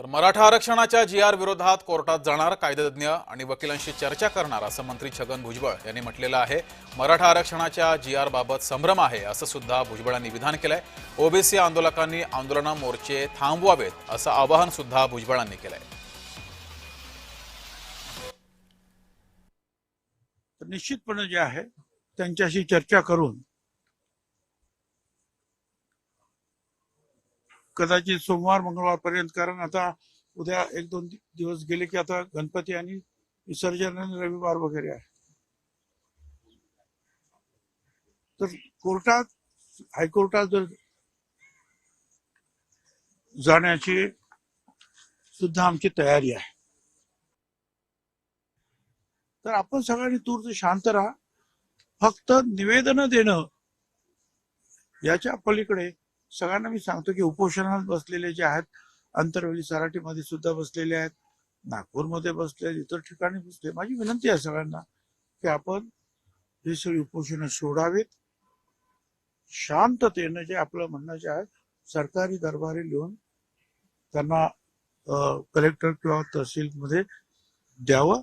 तर मराठा आरक्षणाच्या जी आर विरोधात कोर्टात जाणार कायदेतज्ञ आणि वकिलांशी चर्चा करणार असं मंत्री छगन भुजबळ यांनी म्हटलेलं आहे. मराठा आरक्षणाच्या जी आर बाबत संभ्रम आहे असं सुद्धा भुजबळांनी विधान केलंय. ओबीसी आंदोलकांनी आंदोलन मोर्चे थांबवावेत असं आवाहन सुद्धा भुजबळांनी केलंय. निश्चितपणे जे आहे त्यांच्याशी चर्चा करून कदाचित सोमवार मंगळवारपर्यंत. कारण आता उद्या एक दोन दिवस गेले की आता गणपती आणि विसर्जन आणि रविवार वगैरे आहे. तर कोर्टात हायकोर्टात जर जाण्याची सुद्धा आमची तयारी आहे. तर आपण सगळ्यांनी तूर्त शांत राहा. फक्त निवेदन देणं याच्या पलीकडे सगळ्यांना मी सांगतो की उपोषणात बसलेले जे आहेत अंतरवेली सराटीमध्ये सुद्धा बसलेले आहेत नागपूरमध्ये बसले आहेत, इतर ठिकाणी बसले माझी विनंती आहे सगळ्यांना की आपण हे सगळी उपोषणं सोडावीत. शांततेनं जे आपलं म्हणणं जे आहे सरकारी दरबारी लिहून त्यांना कलेक्टर किंवा तहसीलमध्ये द्यावं.